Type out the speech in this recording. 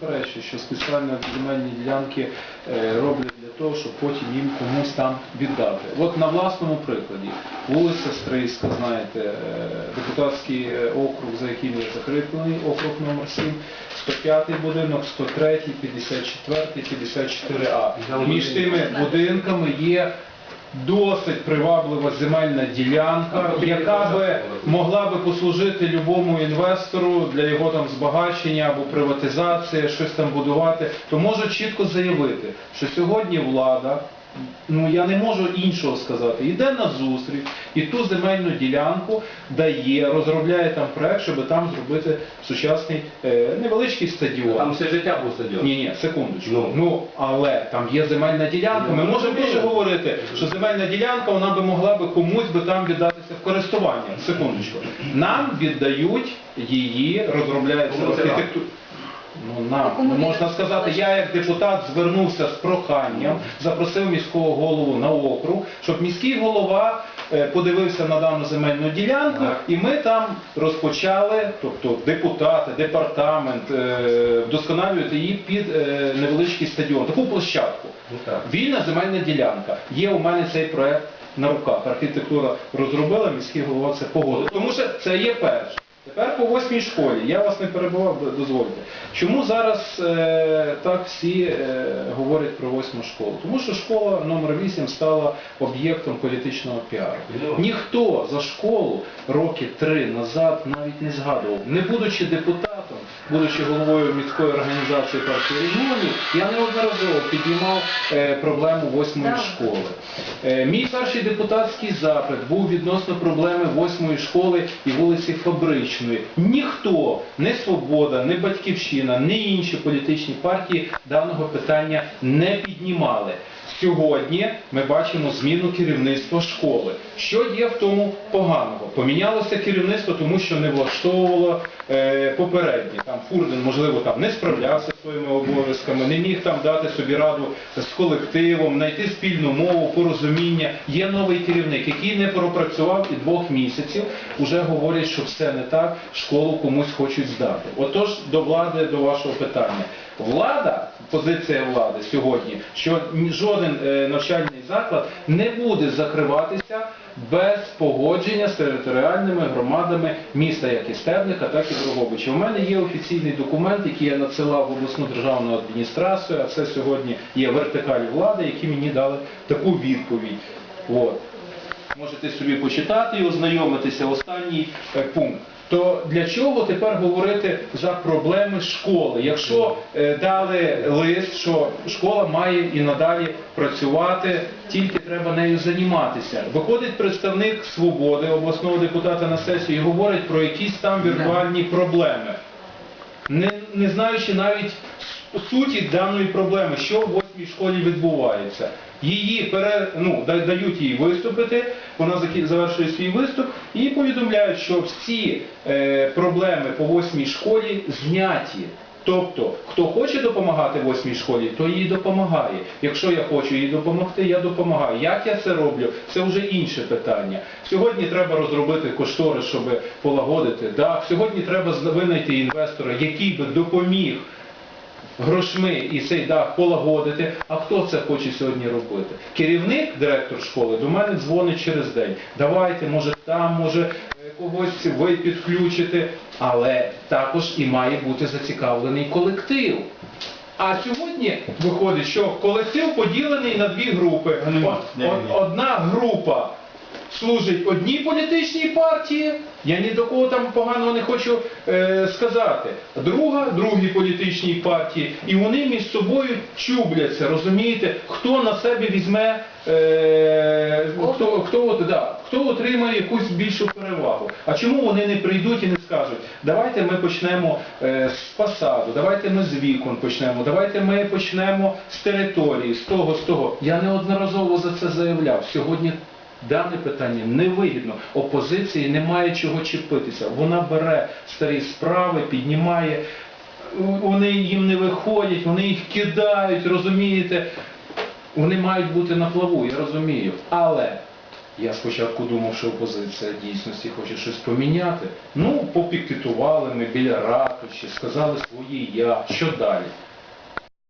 Заперечую, що спеціально земельні ділянки е, роблять для того, щоб потім їм комусь там віддати. От на власному прикладі, вулиця Стрийська, знаєте, е, депутатський е, округ, за яким є закріплений, округ номер 7, 105 будинок, 103, 54, 54А. Між тими будинками є досить приваблива земельна ділянка, яка би могла би послужити любому інвестору для його там збагачення або приватизації, щось там будувати, то можу чітко заявити, що сьогодні влада. Ну я не можу іншого сказати. Йде на зустріч і ту земельну ділянку дає, розробляє там проект, щоб там зробити сучасний е, невеличкий стадіон. Там все життя був стадіон. Ні, ні, секундочку. Ну. Ну. але там є земельна ділянка. Ми Ну, можемо розумію. дуже говорити, що земельна ділянка вона би могла би комусь би там віддатися в користування. Секундочку. Нам віддають її, розробляється це нам? архітектура. Ну, нам. Ну, можна сказати, я як депутат звернувся з проханням, запросив міського голову на округ, щоб міський голова е, подивився на дану земельну ділянку, і ми там розпочали, тобто депутати, департамент, е, вдосконалювати її під е, невеличкий стадіон, таку площадку. Ну. Вільна земельна ділянка. Є у мене цей проект на руках. Архітектура розробила, міський голова це погодив. Тому що це є перше. Тепер по восьмій школі. Я вас не перебував, дозвольте. Чому зараз е, так всі е, говорять про восьму школу? Тому що школа номер 8 стала об'єктом політичного піару. Ніхто за школу роки три назад навіть не згадував. Не будучи депутатом, будучи головою міської організації партії регіонів, я неодноразово піднімав е, проблему восьмої школи. Е, Мій перший депутатський запит був відносно проблеми восьмої школи і вулиці Фабричної. Ніхто, не Свобода, не Батьківщина, не інші політичні партії даного питання не піднімали. Сьогодні ми бачимо зміну керівництва школи. Що є в тому поганого? Помінялося керівництво, тому що не влаштовувало е, попереднє. Там Фурден, можливо, там не справлявся своїми обов'язками, не міг там дати собі раду з колективом, знайти спільну мову, порозуміння. Є новий керівник, який не пропрацював і двох місяців, уже говорять, що все не так, школу комусь хочуть здати. Отож, до влади, до вашого питання. Влада, позиція влади сьогодні, що жоден е, навчальний заклад не буде закриватися без погодження з територіальними громадами міста, як і Стебника, так і Дрогобича. У мене є офіційний документ, який я надсилав в обласну державну адміністрацію, а це сьогодні є вертикаль влади, які мені дали таку відповідь. Можете собі почитати і ознайомитися. Останній е, пункт. То для чого тепер говорити за проблеми школи? Якщо е, дали лист, що школа має і надалі працювати, тільки треба нею займатися. Виходить представник свободи обласного депутата на сесію і говорить про якісь там віртуальні проблеми не, не знаючи навіть суті даної проблеми, що восьмій школі відбувається. Її пере, ну, дають їй виступити, вона завершує свій виступ і повідомляють, що всі е, проблеми по восьмій школі зняті. Тобто, хто хоче допомагати восьмій школі, то їй допомагає. Якщо я хочу їй допомогти, я допомагаю. Як я це роблю, це вже інше питання. Сьогодні треба розробити кошторис, щоб полагодити дах. Сьогодні треба винайти інвестора, який би допоміг грошми і цей дах полагодити. А хто це хоче сьогодні робити? Керівник, директор школи, до мене дзвонить через день. Давайте, може там, може е, когось ви підключите, але також і має бути зацікавлений колектив. А сьогодні виходить, що колектив поділений на дві групи. Од- Одна група служить одній політичній партії, я ні до кого там поганого не хочу е, сказати. Друга другій політичній партії, і вони між собою чубляться, розумієте, хто на себе візьме, е, хто, хто, от, да, хто отримає якусь більшу перевагу. А чому вони не прийдуть і не скажуть, давайте ми почнемо е, з фасаду, давайте ми з вікон почнемо, давайте ми почнемо з території, з того, з того. Я неодноразово за це заявляв. Сьогодні Дане питання невигідно. Опозиції немає чого чіпитися. Вона бере старі справи, піднімає, вони їм не виходять, вони їх кидають, розумієте? Вони мають бути на плаву, я розумію. Але Я спочатку думав, що опозиція дійсності хоче щось поміняти. Ну, попікетували ми біля ратуші, сказали свої я. Що далі?